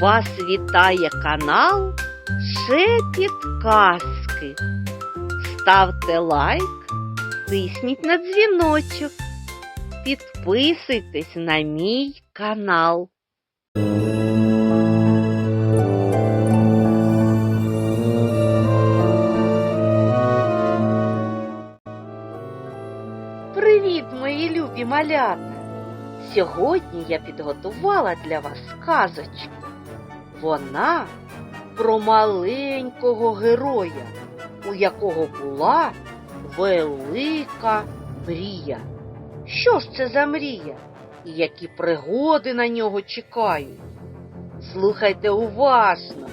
Вас вітає канал Шепіт Казки. Ставте лайк, тисніть на дзвіночок, підписуйтесь на мій канал. Привіт, мої любі малята! Сьогодні я підготувала для вас казочку. Вона про маленького героя, у якого була велика мрія. Що ж це за мрія? І які пригоди на нього чекають? Слухайте уважно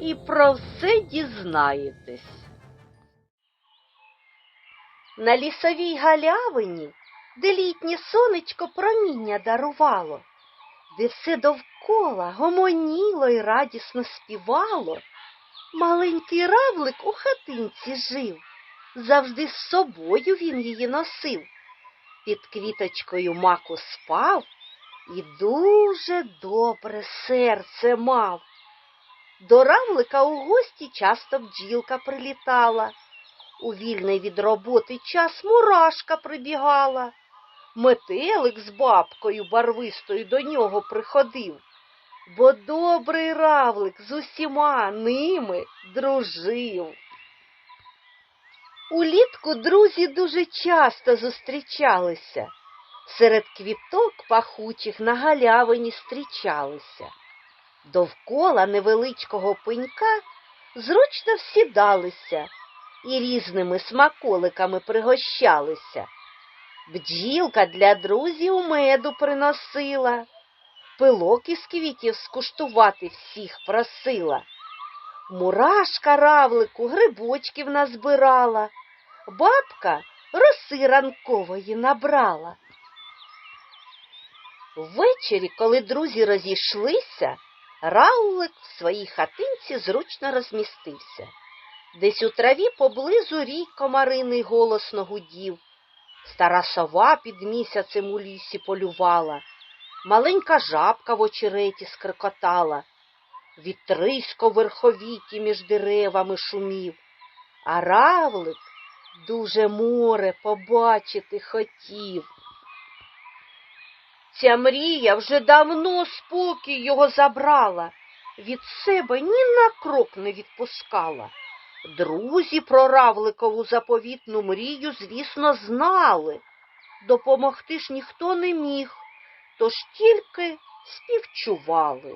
і про все дізнаєтесь. На лісовій галявині де літнє сонечко проміння дарувало, де все довкола гомоніло й радісно співало, маленький равлик у хатинці жив, завжди з собою він її носив, під квіточкою маку спав і дуже добре серце мав. До равлика у гості часто бджілка прилітала. У вільний від роботи час мурашка прибігала. Метелик з бабкою барвистою до нього приходив, бо добрий равлик з усіма ними дружив. Улітку друзі дуже часто зустрічалися, серед квіток пахучих на галявині зустрічалися. Довкола невеличкого пенька зручно всідалися і різними смаколиками пригощалися. Бджілка для друзів меду приносила, пилок із квітів скуштувати всіх просила. Мурашка равлику грибочків назбирала, бабка роси ранкової набрала. Ввечері, коли друзі розійшлися, равлик в своїй хатинці зручно розмістився. Десь у траві поблизу рій комариний голосно гудів. Стара сова під місяцем у лісі полювала, маленька жабка в очереті скрикотала, вітрисько верховіті між деревами шумів, а равлик дуже море побачити хотів. Ця мрія вже давно спокій його забрала, від себе ні на крок не відпускала. Друзі про равликову заповітну мрію, звісно, знали. Допомогти ж ніхто не міг, тож тільки співчували.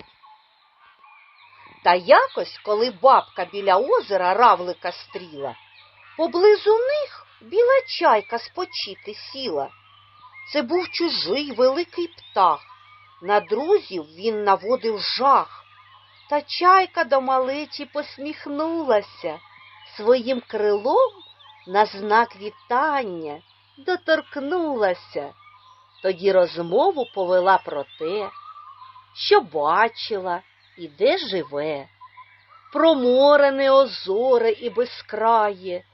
Та якось, коли бабка біля озера равлика стріла, поблизу них біла чайка спочити сіла. Це був чужий великий птах. На друзів він наводив жах. Та чайка до малечі посміхнулася своїм крилом на знак вітання доторкнулася. Тоді розмову повела про те, що бачила і де живе, про море неозоре і безкрає,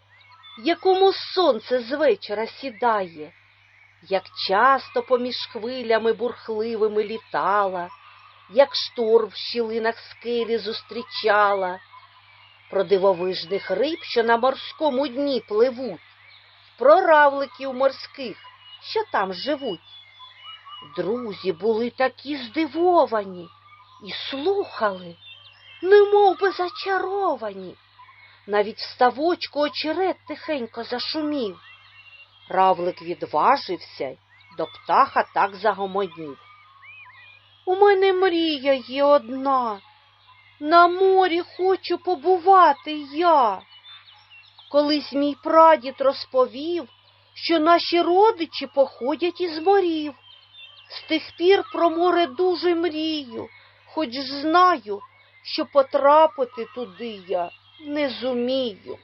якому сонце з вечора сідає, як часто поміж хвилями бурхливими літала, як шторм в щілинах скелі зустрічала про дивовижних риб, що на морському дні пливуть, про равликів морських, що там живуть. Друзі були такі здивовані і слухали, немов би зачаровані. Навіть в ставочку очерет тихенько зашумів. Равлик відважився до птаха так загомонів. У мене мрія є одна. На морі хочу побувати я. Колись мій прадід розповів, що наші родичі походять із морів. З тих пір про море дуже мрію, хоч знаю, що потрапити туди я не зумію.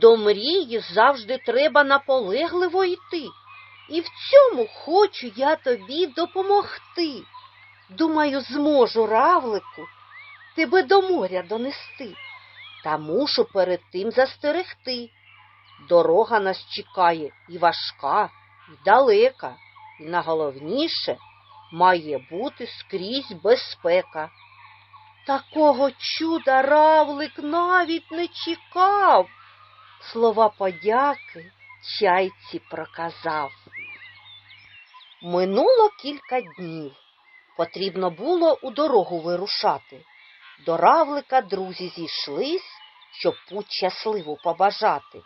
До мрії завжди треба наполегливо йти, і в цьому хочу я тобі допомогти. Думаю, зможу, равлику, тебе до моря донести, та мушу перед тим застерегти. Дорога нас чекає і важка, і далека, і найголовніше має бути скрізь безпека. Такого чуда равлик навіть не чекав. Слова подяки чайці проказав. Минуло кілька днів. Потрібно було у дорогу вирушати. До равлика друзі зійшлись, щоб путь щасливо побажати.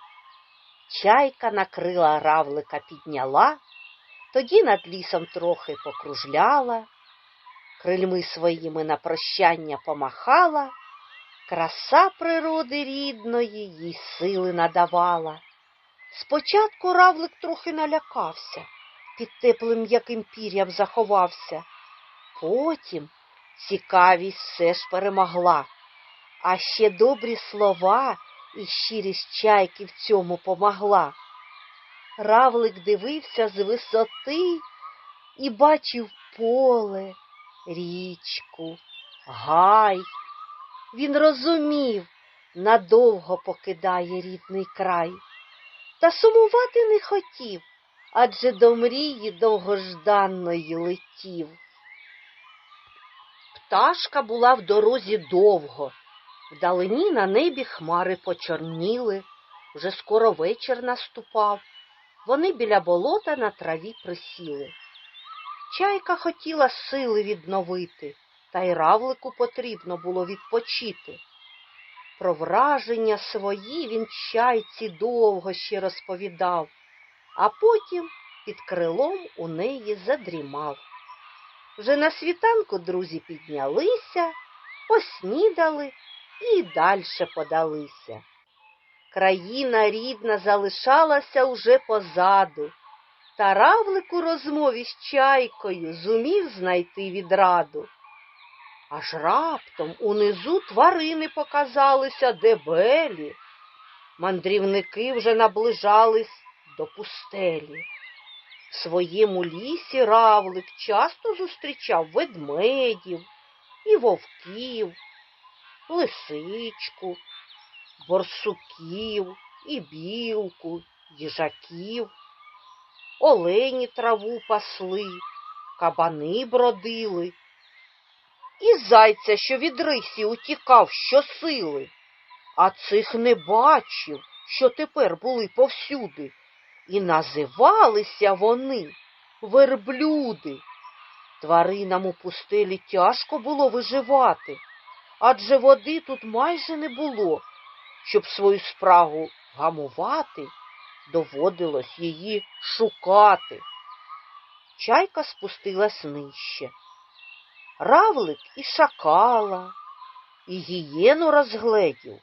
Чайка накрила равлика підняла, тоді над лісом трохи покружляла, крильми своїми на прощання помахала, краса природи рідної їй сили надавала. Спочатку равлик трохи налякався, під теплим м'яким пір'ям заховався. Потім цікавість все ж перемогла, а ще добрі слова і щирість чайки в цьому помогла. Равлик дивився з висоти і бачив поле, річку, гай. Він розумів, надовго покидає рідний край, та сумувати не хотів, адже до мрії довгожданної летів. Пташка була в дорозі довго, вдалині на небі хмари почорніли, вже скоро вечір наступав. Вони біля болота на траві присіли. Чайка хотіла сили відновити, та й равлику потрібно було відпочити. Про враження свої він чайці довго ще розповідав, а потім під крилом у неї задрімав. Вже на світанку друзі піднялися, поснідали і дальше подалися. Країна рідна залишалася уже позаду, та равлик у розмові з чайкою зумів знайти відраду. Аж раптом унизу тварини показалися дебелі. Мандрівники вже наближались до пустелі. В своєму лісі равлик часто зустрічав ведмедів і вовків, лисичку, борсуків і білку, їжаків. Олені траву пасли, кабани бродили, і зайця, що від рисі утікав щосили, а цих не бачив, що тепер були повсюди, і називалися вони верблюди. Тваринам у пустелі тяжко було виживати, адже води тут майже не було. Щоб свою спрагу гамувати, доводилось її шукати. Чайка спустилась нижче. Равлик і шакала, і гієну розгледів,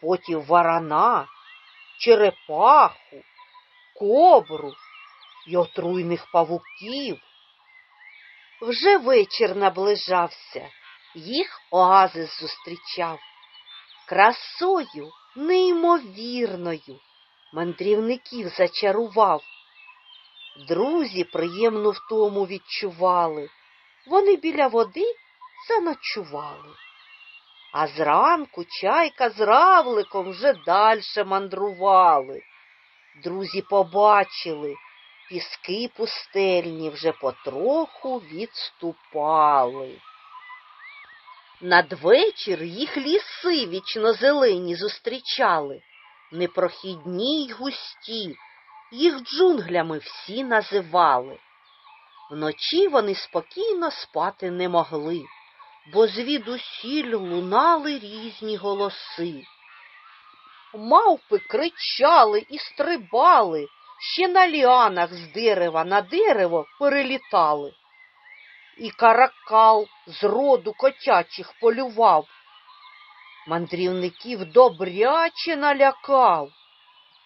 потім варана, черепаху, кобру й отруйних павуків. Вже вечір наближався, їх оазис зустрічав. Красою неймовірною мандрівників зачарував. Друзі приємну втому відчували, вони біля води заночували. А зранку чайка з равликом вже дальше мандрували. Друзі побачили, піски пустельні вже потроху відступали. Надвечір їх ліси вічно зелені зустрічали, непрохідні й густі, їх джунглями всі називали. Вночі вони спокійно спати не могли, бо звідусіль лунали різні голоси. Мавпи кричали і стрибали, ще на ліанах з дерева на дерево перелітали. І каракал з роду котячих полював. Мандрівників добряче налякав.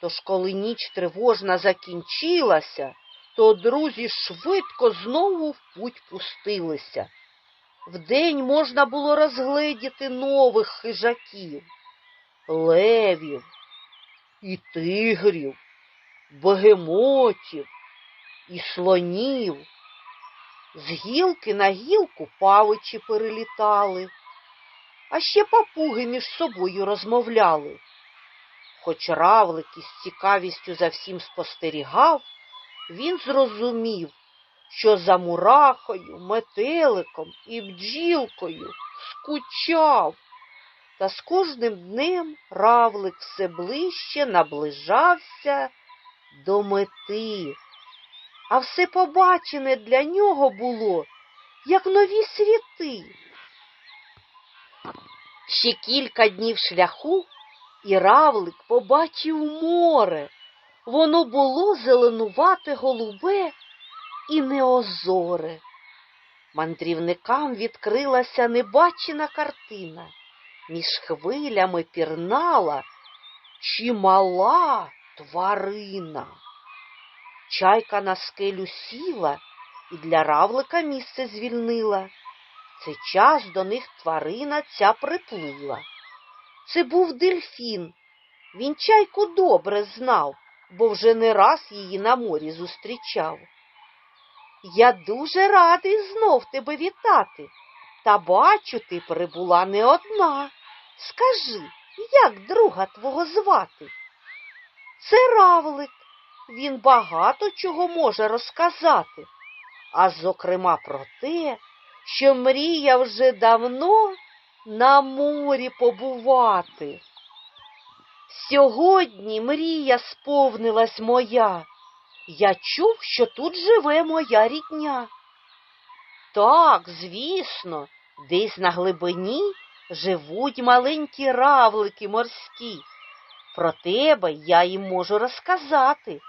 Тож, коли ніч тривожна закінчилася, то друзі швидко знову в путь пустилися. Вдень можна було розгледіти нових хижаків, левів і тигрів, бегемотів і слонів. З гілки на гілку павичі перелітали, а ще папуги між собою розмовляли. Хоч равлик із цікавістю за всім спостерігав, він зрозумів, що за мурахою, метеликом і бджілкою скучав. Та з кожним днем равлик все ближче наближався до мети. А все побачене для нього було, як нові світи. Ще кілька днів шляху, і равлик побачив море. Воно було зеленувате голубе і неозоре. Мандрівникам відкрилася небачена картина. Між хвилями пірнала чимала тварина. Чайка на скелю сіла і для равлика місце звільнила. В цей час до них тварина ця приплила. Це був дельфін. Він чайку добре знав, бо вже не раз її на морі зустрічав. Я дуже радий знов тебе вітати, та бачу, ти прибула не одна. Скажи, як друга твого звати? Це равлик. Він багато чого може розказати, а зокрема про те, що мріяв вже давно на морі побувати. Сьогодні мрія сповнилась моя. Я чув, що тут живе моя рідня. Так, звісно, десь на глибині живуть маленькі равлики морські. Про тебе я їм можу розказати.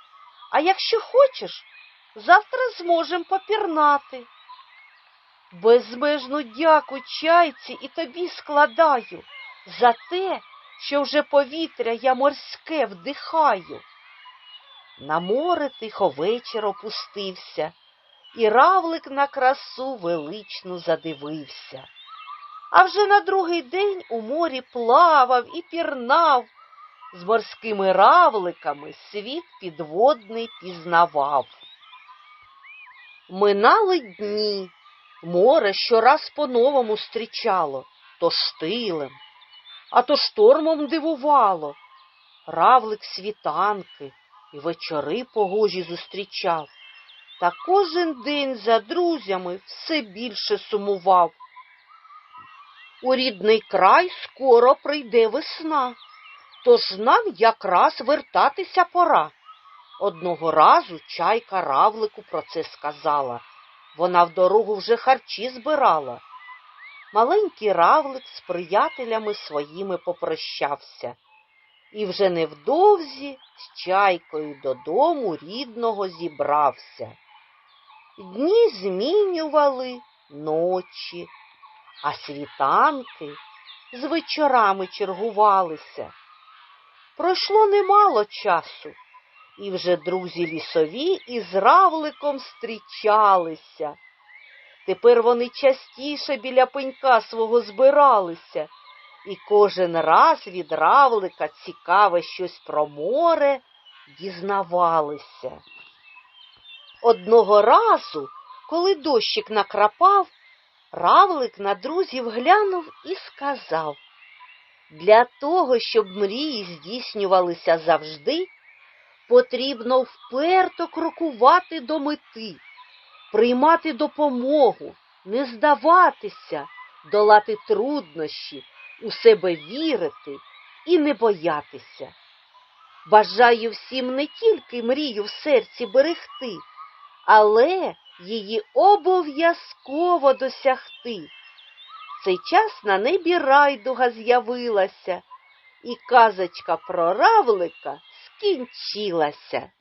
А якщо хочеш, завтра зможем попірнати. Безмежну дяку чайці і тобі складаю за те, що вже повітря я морське вдихаю. На море тихо вечір опустився, і равлик на красу величну задивився. А вже на другий день у морі плавав і пірнав, з морськими равликами світ підводний пізнавав. Минали дні, море щораз по-новому зустрічало, то штилем, а то штормом дивувало. Равлик світанки і вечори погожі зустрічав, та кожен день за друзями все більше сумував. У рідний край скоро прийде весна, тож нам якраз вертатися пора. Одного разу чайка равлику про це сказала. Вона в дорогу вже харчі збирала. Маленький равлик з приятелями своїми попрощався і вже невдовзі з чайкою додому рідного зібрався. Дні змінювали ночі, а світанки з вечорами чергувалися. Пройшло немало часу, і вже друзі лісові із равликом зустрічалися. Тепер вони частіше біля пенька свого збиралися, і кожен раз від равлика цікаве щось про море дізнавалися. Одного разу, коли дощик накрапав, равлик на друзів глянув і сказав Для того, щоб мрії здійснювалися завжди, потрібно вперто крокувати до мети, приймати допомогу, не здаватися, долати труднощі, у себе вірити і не боятися. Бажаю всім не тільки мрію в серці берегти, але її обов'язково досягти. Цей час на небі райдуга з'явилася, і казочка про равлика скінчилася.